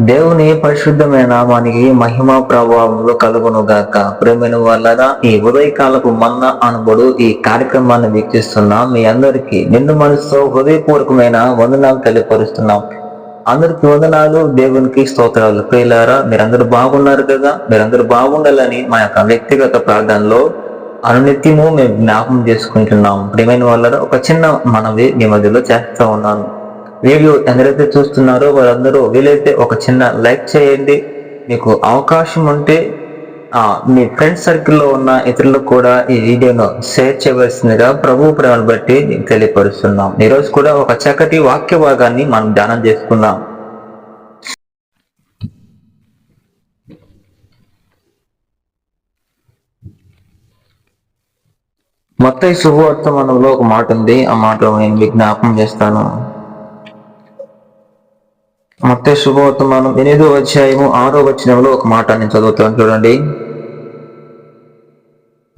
దేవుని పరిశుద్ధమైన నామానికి మహిమ ప్రభావములు కలుగును గాక ప్రేమైన వలన ఈ ఉదయకాలపు మన్న అనబడు ఈ కార్యక్రమాన్ని వీక్షిస్తున్న మీ అందరికీ నిన్ను మనసుతో హృదయపూర్వకమైన వందనాలు తెలియపరుస్తున్నాం. అందరికి వందనాలు. దేవునికి స్తోత్రాలు. ప్రియులారా మీరందరూ బాగున్నారు కదా? మీరందరూ బాగుండాలని మా యొక్క వ్యక్తిగత ప్రార్థనలో అనునిత్యము మేము జ్ఞాపం చేసుకుంటున్నాం. ప్రేమైన వల్ల ఒక చిన్న మనవి మీ మధ్యలో చేస్తూ ఉన్నాను. వీడియో ఎందరైతే చూస్తున్నారో వారందరూ వీలైతే ఒక చిన్న లైక్ చేయండి. మీకు అవకాశం ఉంటే మీ ఫ్రెండ్ సర్కిల్లో ఉన్న ఇతరులకు కూడా ఈ వీడియోను షేర్ చేయవలసిందిగా ప్రభు ప్రేమను బట్టి తెలియపరుస్తున్నాం. ఈరోజు కూడా ఒక చక్కటి వాక్య భాగాన్ని మనం ధ్యానం చేసుకుందాం. మొత్తం శుభవర్తమానంలో ఒక మాట ఉంది. ఆ మాట నేను జ్ఞాపకం చేస్తాను. మొత్తం శుభవర్తమానం ఎనిమిదో అధ్యాయము ఆరో వచనంలో ఒక మాట నేను చదువుతాను చూడండి.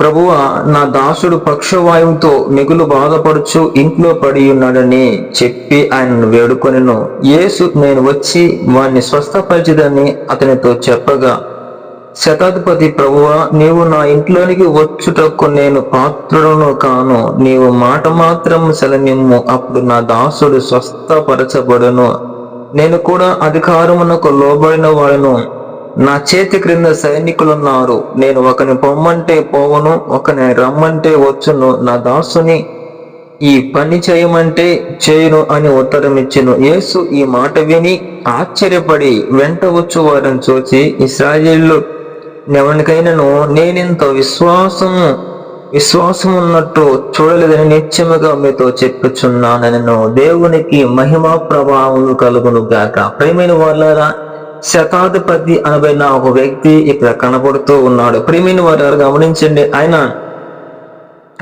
ప్రభువ నా దాసుడు పక్షవాయువుతో మిగులు బాధపడుచు ఇంట్లో పడి ఉన్నాడని చెప్పి ఆయనను వేడుకొనిను. యేసు నేను వచ్చి వాణ్ణి స్వస్థపరిచిదని అతనితో చెప్పగా శతాధిపతి ప్రభువ నీవు నా ఇంట్లోనికి వచ్చుటకు నేను పాత్రుడను కాను. నీవు మాట మాత్రం సెలమిమ్ము అప్పుడు నా దాసుడు స్వస్థపరచబడును. నేను కూడా అధికారమునకు లోబడిన వాడును. నా చేతి క్రింద సైనికులున్నారు. నేను ఒకని పొమ్మంటే పోవను ఒకని రమ్మంటే వచ్చును. నా దాసుని ఈ పని చేయమంటే చేయును అని ఉత్తరం యేసు ఈ మాట విని ఆశ్చర్యపడి వెంట వచ్చు వారిని చూచి ఇస్రాయేళ్ళు ఎవరికైనాను నేనింత విశ్వాసము విశ్వాసం ఉన్నట్టు చూడలేదని నిత్యముగా మీతో చెప్పుచున్నానను దేవునికి మహిమ ప్రభావం కలుగును గాక. ప్రేమైన వాళ్ళారా శతాధిపతి అనబడిన ఒక వ్యక్తి ఇక్కడ కనబడుతూ ఉన్నాడు. ప్రేమైన వారు గమనించండి ఆయన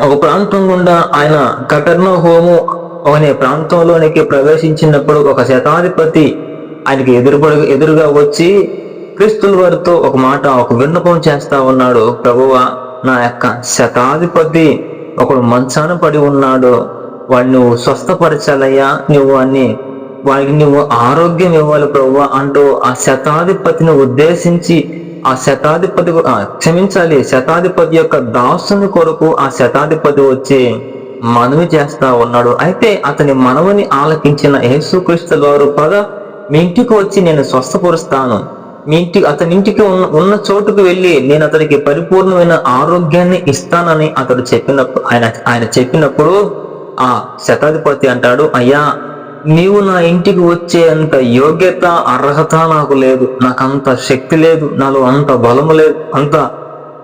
ఒక ప్రాంతం గుండా ఆయన కటర్ణ హోము అనే ప్రాంతంలోనికి ప్రవేశించినప్పుడు ఒక శతాధిపతి ఆయనకి ఎదురుపడు ఎదురుగా వచ్చి క్రీస్తుల వారితో ఒక మాట ఒక విన్నపం చేస్తా ఉన్నాడు. ప్రభువ నా యొక్క శతాధిపతి ఒకడు మంచాన పడి ఉన్నాడు. వాడిని నువ్వు స్వస్థపరచాలయ్యా. నువ్వు అని వాడికి నువ్వు ఆరోగ్యం ఇవ్వాలి ప్రభు అంటూ ఆ శతాధిపతిని ఉద్దేశించి ఆ శతాధిపతి ఆ, క్షమించాలి శతాధిపతి యొక్క దాసుని కొరకు ఆ శతాధిపతి వచ్చి మనవి చేస్తా ఉన్నాడు. అయితే అతని మనవిని ఆలకించిన యేసుక్రీస్తు వారు పద మీ ఇంటికి వచ్చి నేను స్వస్థపరుస్తాను. మీ ఇంటి అతని ఇంటికి ఉన్న ఉన్న చోటుకు వెళ్ళి నేను అతనికి పరిపూర్ణమైన ఆరోగ్యాన్ని ఇస్తానని అతడు చెప్పినప్పుడు ఆయన ఆయన చెప్పినప్పుడు ఆ శతాధిపతి అంటాడు అయ్యా నీవు నా ఇంటికి వచ్చే అంత యోగ్యత అర్హత నాకు లేదు. నాకు అంత శక్తి లేదు. నాలో అంత బలము లేదు. అంత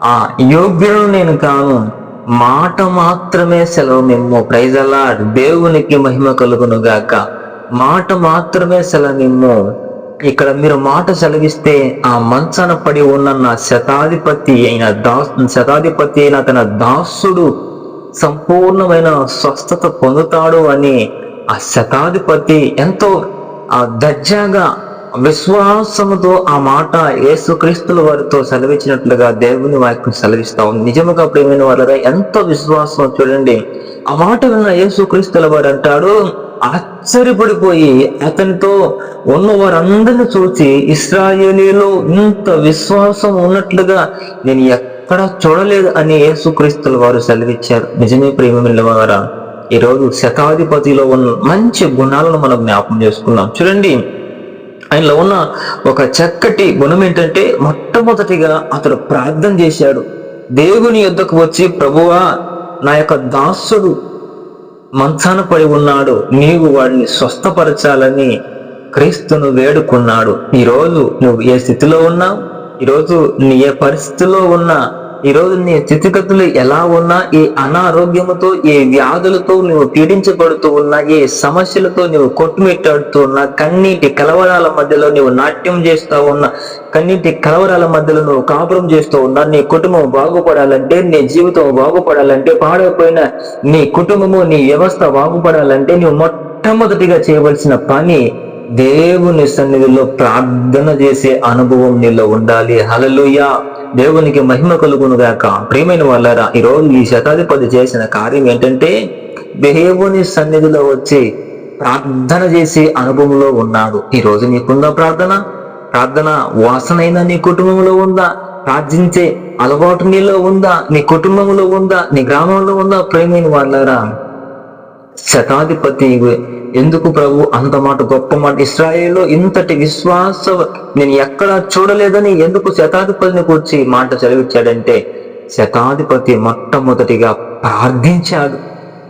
ఆ యోగ్యుడు నేను కాను. మాట మాత్రమే సెలవు మేము అలా దేవునికి మహిమ కలుగును గాక. మాట మాత్రమే సెలవిమ్ము. ఇక్కడ మీరు మాట సెలవిస్తే ఆ మంచాన పడి ఉన్న నా శతాధిపతి అయిన దాస్ శతాధిపతి అయిన తన దాసుడు సంపూర్ణమైన స్వస్థత పొందుతాడు అని ఆ శతాధిపతి ఎంతో ఆ దర్జాగా విశ్వాసముతో ఆ మాట యేసుక్రీస్తుల వారితో సెలవిచ్చినట్లుగా దేవుని వాక్యం సెలవిస్తా ఉంది. నిజముగా ప్రేమైన వారా ఎంతో విశ్వాసం చూడండి. ఆ మాట విన్న యేసుక్రీస్తుల వారు అంటాడు ఆశ్చర్యపడిపోయి అతనితో ఉన్న వారందరిని చూసి ఇస్రాయేలీలో ఇంత విశ్వాసం ఉన్నట్లుగా నేను ఎక్కడ చూడలేదు అని యేసుక్రీస్తుల వారు సెలవిచ్చారు. నిజమే ప్రేమ వారా ఈరోజు శతాధిపతిలో ఉన్న మంచి గుణాలను మనం జ్ఞాపకం చేసుకున్నాం చూడండి ఆయనలో ఉన్న ఒక చక్కటి గుణం ఏంటంటే మొట్టమొదటిగా అతడు ప్రార్థన చేశాడు. దేవుని యొద్దకు వచ్చి ప్రభువా నా యొక్క దాసుడు మంచాన పడి ఉన్నాడు. నీవు వాడిని స్వస్థపరచాలని క్రీస్తును వేడుకున్నాడు. ఈరోజు నువ్వు ఏ స్థితిలో ఉన్నావు? ఈరోజు నీ ఏ పరిస్థితిలో ఉన్నా ఈరోజు నీ స్థితిగతులు ఎలా ఉన్నా ఏ అనారోగ్యముతో ఏ వ్యాధులతో నువ్వు పీడించబడుతూ ఉన్నా ఏ సమస్యలతో నువ్వు కొట్టుమిట్టాడుతూ ఉన్నా కన్నీటి కలవరాల మధ్యలో నువ్వు నాట్యం చేస్తూ ఉన్నా కన్నీటి కలవరాల మధ్యలో నువ్వు కాపురం చేస్తూ ఉన్నా నీ కుటుంబం బాగుపడాలంటే నీ జీవితం బాగుపడాలంటే పాడైపోయిన నీ కుటుంబము నీ వ్యవస్థ బాగుపడాలంటే నువ్వు మొట్టమొదటిగా చేయవలసిన పని దేవుని సన్నిధిలో ప్రార్థన చేసే అనుభవం నీలో ఉండాలి. హలలుయ దేవునికి మహిమ కలుగును గాక. ప్రియమైన వాళ్ళరా ఈరోజు ఈ శతాధిపతి చేసిన కార్యం ఏంటంటే దేవుని సన్నిధిలో వచ్చి ప్రార్థన చేసే అనుభవంలో ఉన్నాడు. ఈ రోజు నీకుందా ప్రార్థన? ప్రార్థన వాసనైనా నీ కుటుంబంలో ఉందా? ప్రార్థించే అలవాటు నీలో ఉందా? నీ కుటుంబంలో ఉందా? నీ గ్రామంలో ఉందా? ప్రేమైన వాళ్ళారా శతాధిపతి ఎందుకు ప్రభు? అంత మాట గొప్ప మాట. ఇస్రాయేల్లో ఇంతటి విశ్వాస నేను ఎక్కడ చూడలేదని ఎందుకు శతాధిపతిని కూర్చి మాట చదివించాడంటే శతాధిపతి మొట్టమొదటిగా ప్రార్థించాడు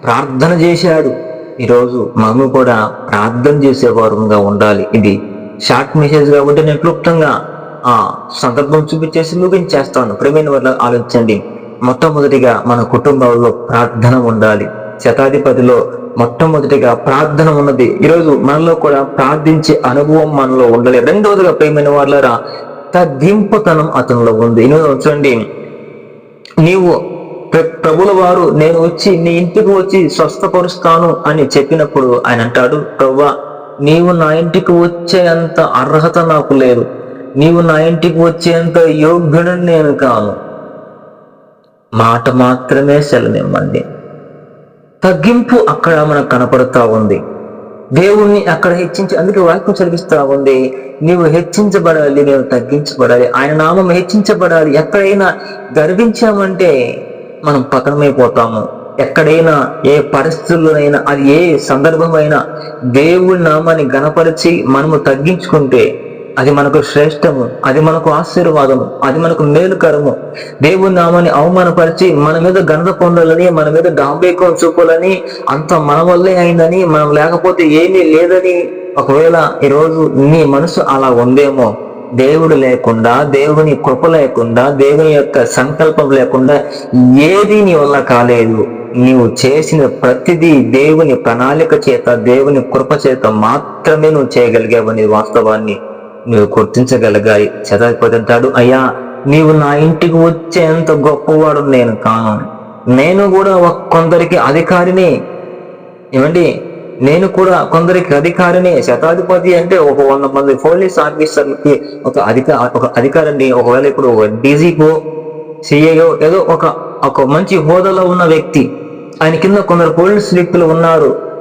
ప్రార్థన చేశాడు. ఈరోజు మనము కూడా ప్రార్థన చేసేవారుగా ఉండాలి. ఇది షార్ట్ మెసేజ్ కాబట్టి నేను క్లుప్తంగా ఆ సందర్భం చూపించేసి ముగించేస్తాను. ప్రేమైన వల్ల ఆలోచించండి. మొట్టమొదటిగా మన కుటుంబంలో ప్రార్థన ఉండాలి. శతాధిపతిలో మొట్టమొదటిగా ప్రార్థన ఉన్నది. ఈరోజు మనలో కూడా ప్రార్థించే అనుభవం మనలో ఉండాలి. రెండవదిగా ప్రేమైన వాళ్ళరా తగ్గింపుతనం అతనిలో ఉంది. చూడండి నీవు ప్ర- ప్రభుల వారు నేను వచ్చి నీ ఇంటికి వచ్చి స్వస్థపరుస్తాను అని చెప్పినప్పుడు ఆయన అంటాడు ప్రవ్వా నీవు నా ఇంటికి వచ్చేంత అర్హత నాకు లేదు. నీవు నా ఇంటికి వచ్చేంత యోగ్యుడు నేను కాను. మాట మాత్రమే సెలనివ్వండి తగ్గింపు అక్కడ మనకు కనపడుతూ ఉంది. దేవుణ్ణి అక్కడ హెచ్చించి అందుకే వాక్యం చదివిస్తా ఉంది. నీవు హెచ్చించబడాలి నేను తగ్గించబడాలి. ఆయన నామం హెచ్చించబడాలి. ఎక్కడైనా గర్వించామంటే మనం పతనమైపోతాము. ఎక్కడైనా ఏ పరిస్థితుల్లోనైనా అది ఏ సందర్భమైనా దేవుడి నామాన్ని గణపరిచి మనము తగ్గించుకుంటే అది మనకు శ్రేష్టము అది మనకు ఆశీర్వాదము అది మనకు మేలుకరము. దేవుని నామాన్ని అవమానపరిచి మన మీద ఘనత పొందాలని మన మీద డాంబేకం చూపాలని అంత మన వల్లే అయిందని మనం లేకపోతే ఏమీ లేదని ఒకవేళ ఈరోజు నీ మనసు అలా ఉందేమో దేవుడు లేకుండా దేవుని కృప లేకుండా దేవుని యొక్క సంకల్పం లేకుండా ఏది నీ వల్ల కాలేదు. నీవు చేసిన ప్రతిదీ దేవుని ప్రణాళిక చేత దేవుని కృప చేత మాత్రమే నువ్వు చేయగలిగావని వాస్తవాన్ని. నువ్వు గుర్తించగలిగాయి. చదవకపోతే అంటాడు అయ్యా నీవు నా ఇంటికి వచ్చేంత గొప్పవాడు నేను కాను. నేను కూడా ఒక కొందరికి అధికారిని. ఏమండి? నేను కూడా కొందరికి అధికారిని. శతాధిపతి అంటే ఒక వంద మంది పోలీస్ ఆఫీసర్లకి ఒక అధిక ఒక అధికారిని. ఒకవేళ ఇప్పుడు ఒక డీజీపో సిఐఓ ఏదో ఒక ఒక మంచి హోదాలో ఉన్న వ్యక్తి. ఆయన కింద కొందరు పోలీస్ వ్యక్తులు ఉన్నారు.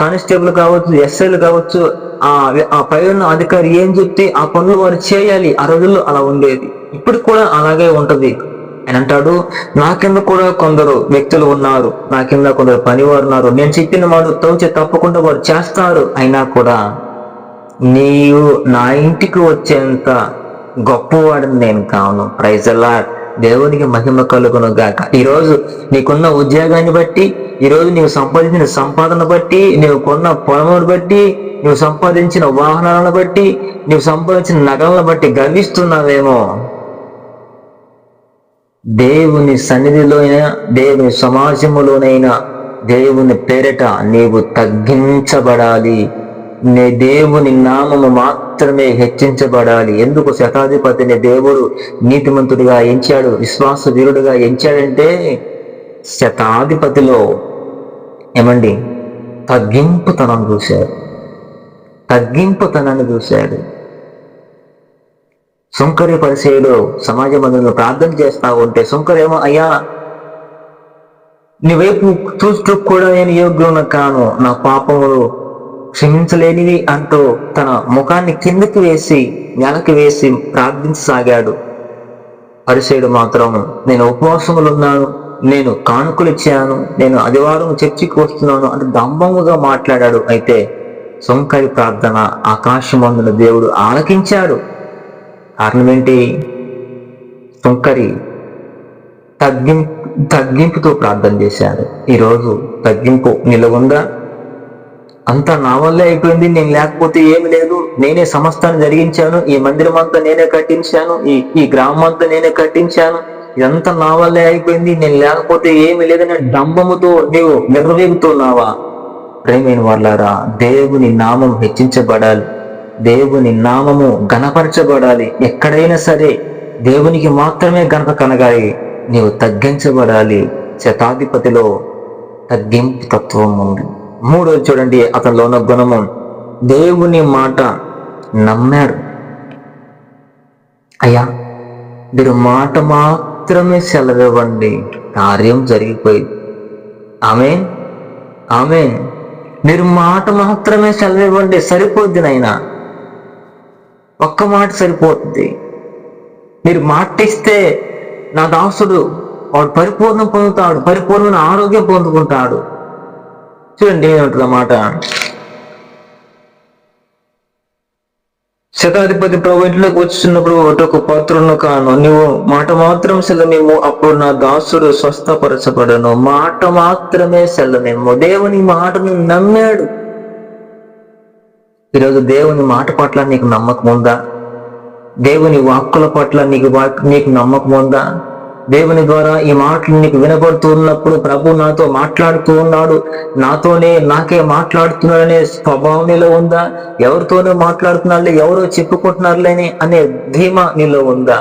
కానిస్టేబుల్ కావచ్చు ఎస్ఐలు కావచ్చు ఆ ఆ పై ఉన్న అధికారి ఏం చెప్తే ఆ పనులు వారు చేయాలి. ఆ రోజుల్లో అలా ఉండేది. ఇప్పుడు కూడా అలాగే ఉంటది. ఆయన అంటాడు నా కింద కూడా కొందరు వ్యక్తులు ఉన్నారు? నా కింద కొందరు పనివారు ఉన్నారు? నేను చెప్పిన వాడు తోచి తప్పకుండా వారు చేస్తారు. అయినా కూడా నీవు నా ఇంటికి వచ్చేంత గొప్పవాడిని నేను కాను. ప్రైజ్ అలాట్ దేవునికి మహిమ కలుగును గాక. ఈరోజు నీకున్న ఉద్యోగాన్ని బట్టి ఈరోజు నీవు సంపాదించిన సంపాదన బట్టి నీవు కొన్న పొలమును బట్టి నువ్వు సంపాదించిన వాహనాలను బట్టి నువ్వు సంపాదించిన నగలను బట్టి గర్విస్తున్నావేమో? దేవుని సన్నిధిలోనైనా దేవుని సమాజములోనైనా దేవుని పేరట నీవు తగ్గించబడాలి. నీ దేవుని నామము మాత్రమే హెచ్చించబడాలి. ఎందుకు శతాధిపతిని దేవుడు నీతిమంతుడిగా ఎంచాడు విశ్వాస వీరుడుగా ఎంచాడంటే శతాధిపతిలో ఏమండి? తగ్గింపుతనం చూశాడు. తగ్గింపుతనాన్ని చూశాడు. సుంకరి పరిచయలో సమాజ మందులను ప్రార్థన చేస్తా ఉంటే సుంకరేమో అయ్యా నీ వైపు చూస్తూ కూడా నేను యోగ్యున కాను. నా పాపములు క్షమించలేనివి అంటూ తన ముఖాన్ని కిందకి వేసి నెలకి వేసి ప్రార్థించసాగాడు. పరిచయుడు మాత్రం నేను ఉపవాసములు ఉన్నాను నేను కానుకలు ఇచ్చాను నేను ఆదివారం చర్చికి వస్తున్నాను అంటే దంభముగా మాట్లాడాడు. అయితే సొంకరి ప్రార్థన ఆకాశమందున దేవుడు ఆలకించాడు. కారణం ఏంటి సొంకరి తగ్గింపు తగ్గింపుతో ప్రార్థన చేశాడు. ఈరోజు తగ్గింపు నిలవుందా? అంతా నా వల్లే అయిపోయింది నేను లేకపోతే ఏమి లేదు. నేనే సమస్తాన్ని జరిగించాను ఈ మందిరం అంతా నేనే కట్టించాను ఈ ఈ గ్రామం అంతా నేనే కట్టించాను. ఇదంతా నా వల్లే అయిపోయింది నేను లేకపోతే ఏమి లేదని డంబముతో నీవు నిర్వహిగుతున్నావా ప్రేమైన వాళ్ళారా దేవుని నామం హెచ్చించబడాలి. దేవుని నామము గణపరచబడాలి ఎక్కడైనా సరే దేవునికి మాత్రమే గణప కనగాలి నీవు తగ్గించబడాలి. శతాధిపతిలో తగ్గింపు తత్వం ఉంది. మూడోది చూడండి అతనిలో ఉన్న గుణము. దేవుని మాట నమ్మాడు అయ్యా మీరు మాట మాత్రమే సెలవివ్వండి. కార్యం జరిగిపోయింది. ఆమె ఆమె మీరు మాట మాత్రమే సెలవివ్వండి. సరిపోద్ది నైనా ఒక్క మాట సరిపోతుంది మీరు మాటిస్తే నా దాసుడు వాడు పరిపూర్ణం పొందుతాడు పరిపూర్ణమైన ఆరోగ్యం పొందుకుంటాడు. చూడండి ఏమంటుందన్నమాట మాట శతాధిపతి ప్రభు ఇంట్లోకి వచ్చినప్పుడు ఒక పాత్రను కాను నువ్వు మాట మాత్రం సెలమేము అప్పుడు నా దాసుడు స్వస్థపరచబడను. మాట మాత్రమే సెలమేము దేవుని మాటను నమ్మాడు. ఈరోజు దేవుని మాట పట్ల నీకు నమ్మకం ఉందా? దేవుని వాక్కుల పట్ల నీకు వాక్- నీకు నమ్మకం ఉందా? దేవుని ద్వారా ఈ మాటలు నీకు వినబడుతూ ఉన్నప్పుడు ప్రభు నాతో మాట్లాడుతూ ఉన్నాడు. నాతోనే నాకే మాట్లాడుతున్నాడనే స్వభావం నీలో ఉందా? ఎవరితోనూ మాట్లాడుతున్నారులే ఎవరో చెప్పుకుంటున్నారులేని అనే ధీమా నీలో ఉందా?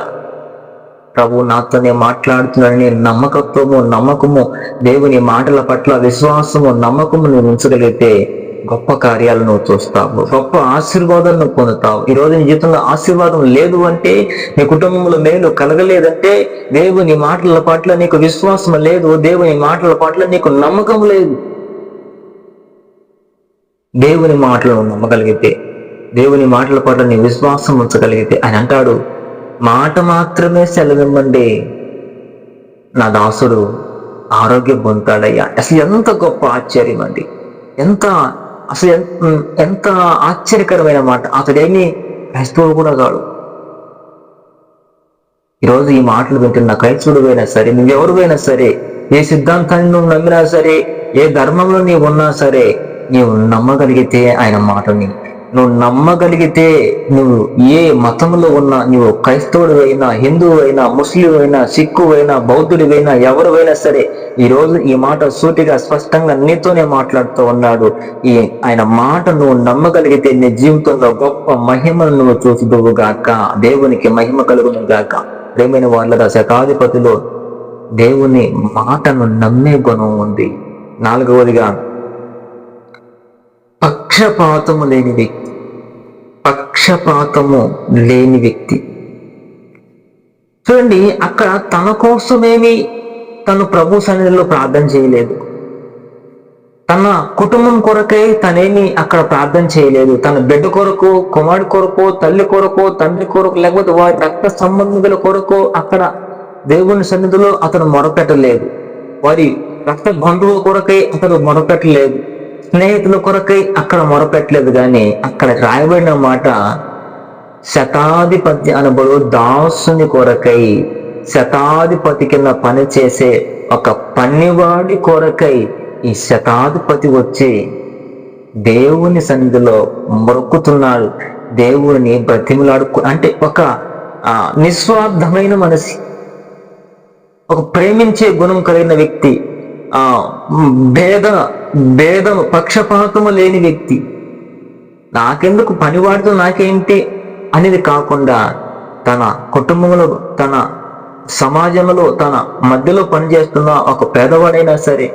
ప్రభు నాతోనే మాట్లాడుతున్నాడని నమ్మకత్వము నమ్మకము దేవుని మాటల పట్ల విశ్వాసము నమ్మకము నువ్వు ఉంచగలిగితే గొప్ప కార్యాలను నువ్వు చూస్తావు గొప్ప ఆశీర్వాదాలను పొందుతావు. ఈ రోజు నీ జీవితంలో ఆశీర్వాదం లేదు అంటే నీ కుటుంబంలో మేలు కలగలేదంటే దేవుని మాటల పట్ల నీకు విశ్వాసం లేదు దేవుని మాటల పట్ల నీకు నమ్మకం లేదు. దేవుని మాటలను నమ్మగలిగితే దేవుని మాటల పట్ల నీ విశ్వాసం ఉంచగలిగితే ఆయన అంటాడు మాట మాత్రమే సెలవిమ్మండి. నా దాసుడు ఆరోగ్యం పొందుతాడయ్యా అసలు ఎంత గొప్ప ఆశ్చర్యం అండి. ఎంత అసలు ఎంత ఆశ్చర్యకరమైన మాట. అతడేమి క్రైస్తవుడు కూడా కాడు. ఈరోజు ఈ మాటలు వింటున్న క్రైస్తవుడువైనా సరే నువ్వెవరువైనా సరే ఏ సిద్ధాంతాన్ని నువ్వు నమ్మినా సరే ఏ ధర్మంలో నీవు ఉన్నా సరే నీవు నమ్మగలిగితే ఆయన మాటని నువ్వు నమ్మగలిగితే నువ్వు ఏ మతంలో ఉన్నా నువ్వు క్రైస్తవుడు అయినా హిందువు అయినా ముస్లిం అయినా సిక్కు అయినా బౌద్ధుడివైనా ఎవరివైనా సరే ఈ రోజు ఈ మాట సూటిగా స్పష్టంగా నీతోనే మాట్లాడుతూ ఉన్నాడు. ఈ ఆయన మాట నువ్వు నమ్మగలిగితే నీ జీవితంలో గొప్ప మహిమను నువ్వు చూసుదువు గాక. దేవునికి మహిమ కలుగును గాక. ప్రేమైన వాళ్ళ శతాధిపతిలో దేవుని మాటను నమ్మే గుణం ఉంది. నాలుగవదిగా పక్షపాతము లేని వ్యక్తి. పక్షపాతము లేని వ్యక్తి. చూడండి అక్కడ తన కోసమేమి తను ప్రభు సన్నిధిలో ప్రార్థన చేయలేదు. తన కుటుంబం కొరకై తనేమి అక్కడ ప్రార్థన చేయలేదు. తన బిడ్డ కొరకు కుమారుడు కొరకు తల్లి కొరకు తండ్రి కొరకు లేకపోతే వారి రక్త సంబంధికుల కొరకు అక్కడ దేవుని సన్నిధిలో అతను మొరపెట్టలేదు. వారి రక్త బంధువుల కొరకై అతను మొరపెట్టలేదు. స్నేహితుల కొరకై అక్కడ మొరపెట్టలేదు కానీ అక్కడ రాయబడిన మాట శతాధిపతి అనబడు దాసుని కొరకై శతాధిపతి కింద పని చేసే ఒక పన్నివాడి కొరకై ఈ శతాధిపతి వచ్చి దేవుని సన్నిధిలో మొరుకుతున్నాడు. దేవుని బ్రతిమలాడుకు అంటే ఒక నిస్వార్థమైన మనసి. ఒక ప్రేమించే గుణం కలిగిన వ్యక్తి. ఆ భేద భేద పక్షపాతము లేని వ్యక్తి. నాకెందుకు పనివాడితో నాకేంటి అనేది కాకుండా తన కుటుంబంలో తన సమాజంలో తన మధ్యలో పనిచేస్తున్న ఒక పేదవాడైనా సరే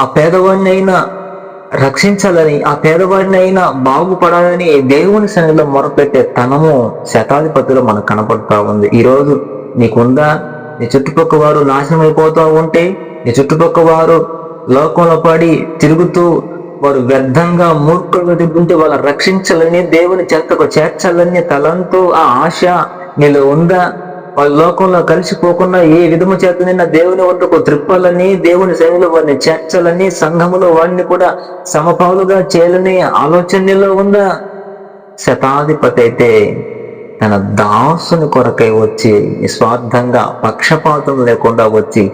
ఆ పేదవాడిని అయినా రక్షించాలని ఆ పేదవాడిని అయినా బాగుపడాలని దేవుని సన్నిధిలో మొరపెట్టే తనము శతాధిపతిలో మనకు కనపడతా ఉంది. ఈరోజు నీకుందా? నీ చుట్టుపక్క వారు నాశనం అయిపోతూ ఉంటే నీ చుట్టుపక్క వారు లోకంలో పడి తిరుగుతూ వారు వ్యర్థంగా మూర్ఖులు తిరుగుతుంటే వాళ్ళని రక్షించాలని దేవుని చెత్తకు చేర్చాలని తలంతో ఆ ఆశ నీలో ఉందా? వాళ్ళ లోకంలో కలిసిపోకుండా ఏ విధము చేతనైనా దేవుని వద్దకు త్రిప్పాలని దేవుని శైలిలో వారిని చేర్చాలని సంఘములో వారిని కూడా సమపాలుగా చేయాలని ఆలోచనలో ఉందా? శతాధిపతి అయితే తన దాసుని కొరకై వచ్చి నిస్వార్థంగా పక్షపాతం లేకుండా వచ్చి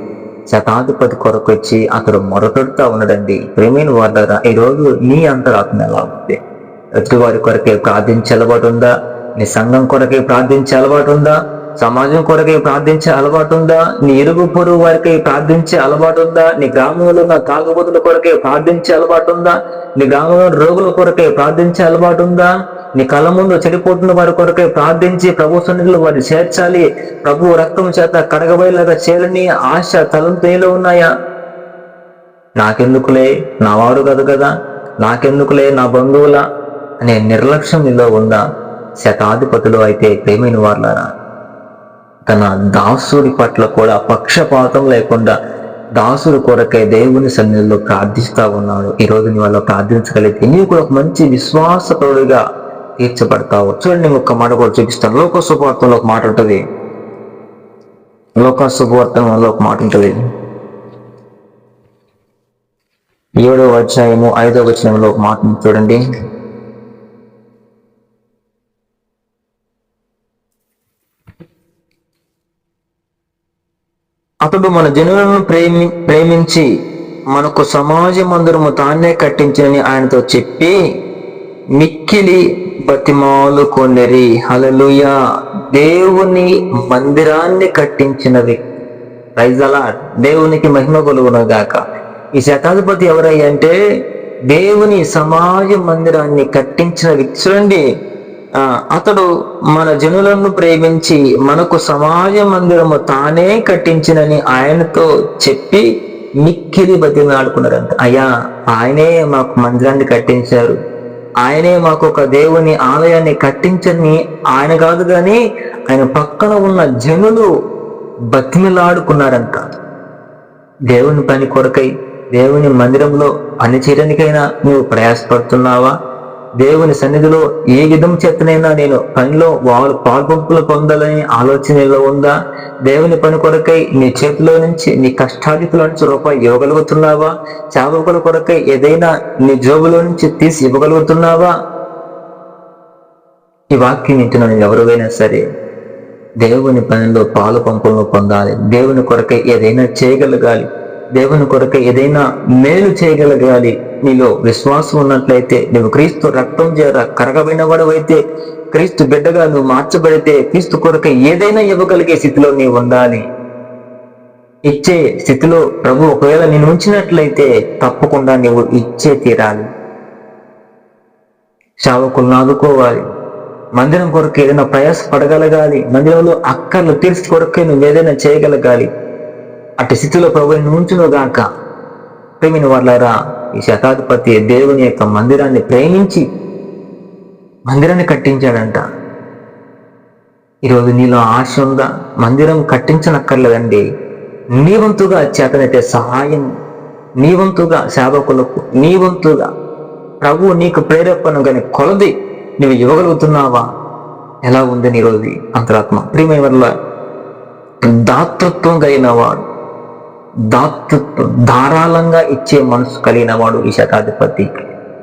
శతాధిపతి కొరకు వచ్చి అతడు మొరపెడుతూ ఉన్నాడండి. ప్రేమైన వాళ్ళరా ఈరోజు నీ అంతరాత్మ ఎలా ఉంది? ఎదుటి వారి కొరకే ప్రార్థించే అలవాటు ఉందా నీ సంఘం కొరకే ప్రార్థించే అలవాటు ఉందా సమాజం కొరకే ప్రార్థించే అలవాటు ఉందా? నీ ఇరుగు పొరుగు వారికి ప్రార్థించే అలవాటు ఉందా? నీ గ్రామంలో ఉన్న తాగుబోతుల కొరకే ప్రార్థించే అలవాటు ఉందా? నీ గ్రామంలో రోగుల కొరకే ప్రార్థించే అలవాటు ఉందా? నీ కళ్ళ ముందు చెడిపోతున్న వారి కొరకే ప్రార్థించి ప్రభు సన్నిధిలో వారిని చేర్చాలి. ప్రభు రక్తం చేత కడగబోయేలాగా చేయాలని ఆశ తలంతో ఉన్నాయా? నాకెందుకులే? నా వాడు కదా కదా. నాకెందుకులే? నా బంధువుల? అనే నిర్లక్ష్యం నీలో ఉందా? శతాధిపతులు అయితే ప్రేమైన వారులారా తన దాసుడి పట్ల కూడా పక్షపాతం లేకుండా దాసుడు కొరకే దేవుని సన్నిధిలో ప్రార్థిస్తా ఉన్నాడు. ఈ రోజు నీ వల్ల ప్రార్థించగలిగితే నీవు కూడా ఒక మంచి విశ్వాసపరుడిగా తీర్చబడతావు. చూడండి నేను ఒక మాట కూడా చూపిస్తాను. లోక శుభవార్తంలో ఒక మాట ఉంటుంది. లోక వల్ల ఒక మాట ఉంటుంది. ఏడవ అధ్యాయము ఐదవ వచనంలో ఒక మాట చూడండి. అతడు మన జనులను ప్రేమి ప్రేమించి మనకు సమాజ మందిరము తానే కట్టించని ఆయనతో చెప్పి మిక్కిలి బతిమాలు కొండరి హలలుయ దేవుని మందిరాన్ని కట్టించిన వ్యక్తి. రైజలా దేవునికి మహిమ కొలుగునగాక. ఈ శతాధిపతి ఎవరయ్యంటే దేవుని సమాజ మందిరాన్ని కట్టించిన వ్యక్తి చూడండి. అతడు మన జనులను ప్రేమించి మనకు సమాజ మందిరము తానే కట్టించినని ఆయనతో చెప్పి మిక్కిలి బతిమాడుకున్నారంట అయ్యా ఆయనే మాకు మందిరాన్ని కట్టించారు. ఆయనే మాకు ఒక దేవుని ఆలయాన్ని కట్టించని ఆయన కాదు కానీ ఆయన పక్కన ఉన్న జనులు బతిమిలాడుకున్నారంట. దేవుని పని కొరకై దేవుని మందిరంలో పని చేయడానికైనా నువ్వు ప్రయాసపడుతున్నావా? దేవుని సన్నిధిలో ఏ విధం చేతనైనా నేను పనిలో వాళ్ళు పాల్పంపులు పొందాలని ఆలోచనలో ఉందా? దేవుని పని కొరకై నీ చేతిలో నుంచి నీ కష్టాధికుల నుంచి రూపాయి ఇవ్వగలుగుతున్నావా? సేవకుల కొరకై ఏదైనా నీ జోబులో నుంచి తీసి ఇవ్వగలుగుతున్నావా? ఈ వాక్యం వింటున్నాను ఎవరివైనా సరే దేవుని పనిలో పాలు పంపులను పొందాలి. దేవుని కొరకై ఏదైనా చేయగలగాలి. దేవుని కొరకు ఏదైనా మేలు చేయగలగాలి. నీలో విశ్వాసం ఉన్నట్లయితే నువ్వు క్రీస్తు రక్తం చేర కరగబడిన వాడవైతే క్రీస్తు బిడ్డగా నువ్వు మార్చబడితే క్రీస్తు కొరకు ఏదైనా ఇవ్వగలిగే స్థితిలో నీవు ఉండాలి. ఇచ్చే స్థితిలో ప్రభు ఒకవేళ నేను ఉంచినట్లయితే తప్పకుండా నీవు ఇచ్చే తీరాలి. శావకులను ఆదుకోవాలి మందిరం కొరకు ఏదైనా ప్రయాస పడగలగాలి. మందిరంలో అక్కర్లు తీర్చి కొరకే నువ్వు ఏదైనా చేయగలగాలి. అటు స్థితిలో ప్రభుని ఉంచును గాక. ప్రేమిని వర్లారా ఈ శతాధిపతి దేవుని యొక్క మందిరాన్ని ప్రేమించి మందిరాన్ని కట్టించాడంట. ఈరోజు నీలో ఆశ ఉందా? మందిరం కట్టించనక్కర్లేదండి. నీవంతుగా చేతనైతే సహాయం నీవంతుగా సేవకులకు నీవంతుగా ప్రభు నీకు ప్రేరేపణ కానీ కొలది నువ్వు ఇవ్వగలుగుతున్నావా? ఎలా ఉంది నీరోజు అంతరాత్మ? ప్రియమైన వల్ల దాతృత్వం కలిగిన వాడు. దాతృత్వం ధారాళంగా ఇచ్చే మనసు కలిగిన వాడు ఈ శతాధిపతి.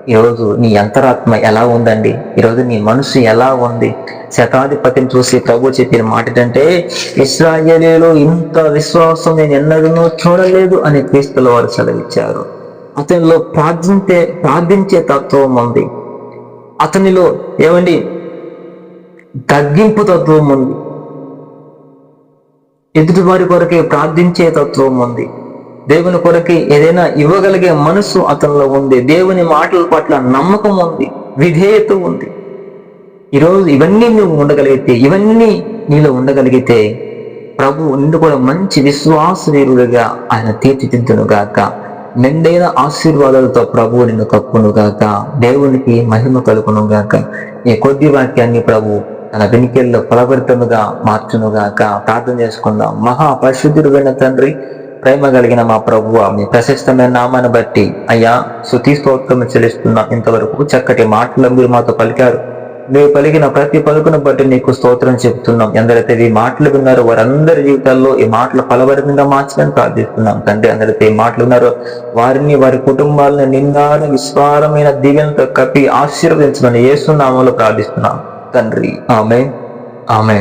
ఈరోజు నీ అంతరాత్మ ఎలా ఉందండి? ఈరోజు నీ మనసు ఎలా ఉంది? శతాధిపతిని చూసి ప్రభు చెప్పిన మాట ఏంటంటే ఇస్రాయేలీలో ఇంత విశ్వాసం నేను ఎన్నడూ చూడలేదు అని క్రీస్తుల వారు సెలవిచ్చారు. అతనిలో ప్రార్థించే ప్రార్థించే తత్వం ఉంది. అతనిలో ఏమండి? తగ్గింపు తత్వం ఉంది. ఎదుటి వారి కొరకే ప్రార్థించే తత్వం ఉంది. దేవుని కొరకే ఏదైనా ఇవ్వగలిగే మనసు అతనిలో ఉంది. దేవుని మాటల పట్ల నమ్మకం ఉంది. విధేయత ఉంది. ఈరోజు ఇవన్నీ నువ్వు ఉండగలిగితే ఇవన్నీ నీలో ఉండగలిగితే ప్రభు నిన్ను కూడా మంచి విశ్వాసవీరుడిగా ఆయన తీర్చిదిద్దును గాక నిండైన ఆశీర్వాదాలతో ప్రభు నిన్ను కప్పును గాక దేవునికి మహిమ కలుగును గాక ఈ కొద్ది వాక్యాన్ని ప్రభు తన వెనుకెల్లో ఫలభరితముగా మార్చునుగాక ప్రార్థన చేసుకుందాం. మహా పరిశుద్ధుడు తండ్రి ప్రేమ కలిగిన మా ప్రభు మీ ప్రశస్తమైన నామాన్ని బట్టి అయ్యా శృతి స్తోత్రం చెల్లిస్తున్నాం. ఇంతవరకు చక్కటి మాటలు మీరు మాతో పలికారు. మీరు పలికిన ప్రతి పలుకును బట్టి నీకు స్తోత్రం చెప్తున్నాం. ఎందరైతే ఈ మాటలు విన్నారో వారందరి జీవితాల్లో ఈ మాటలు ఫలవరితంగా మార్చడానికి ప్రార్థిస్తున్నాం. తండ్రి అందరైతే ఈ మాటలు ఉన్నారో వారిని వారి కుటుంబాలను నిందాన విశ్వారమైన దీవెనతో కప్పి ఆశీర్వదించమని ఏసునామంలో ప్రార్థిస్తున్నాం. తండ్రి ఆమె ఆమె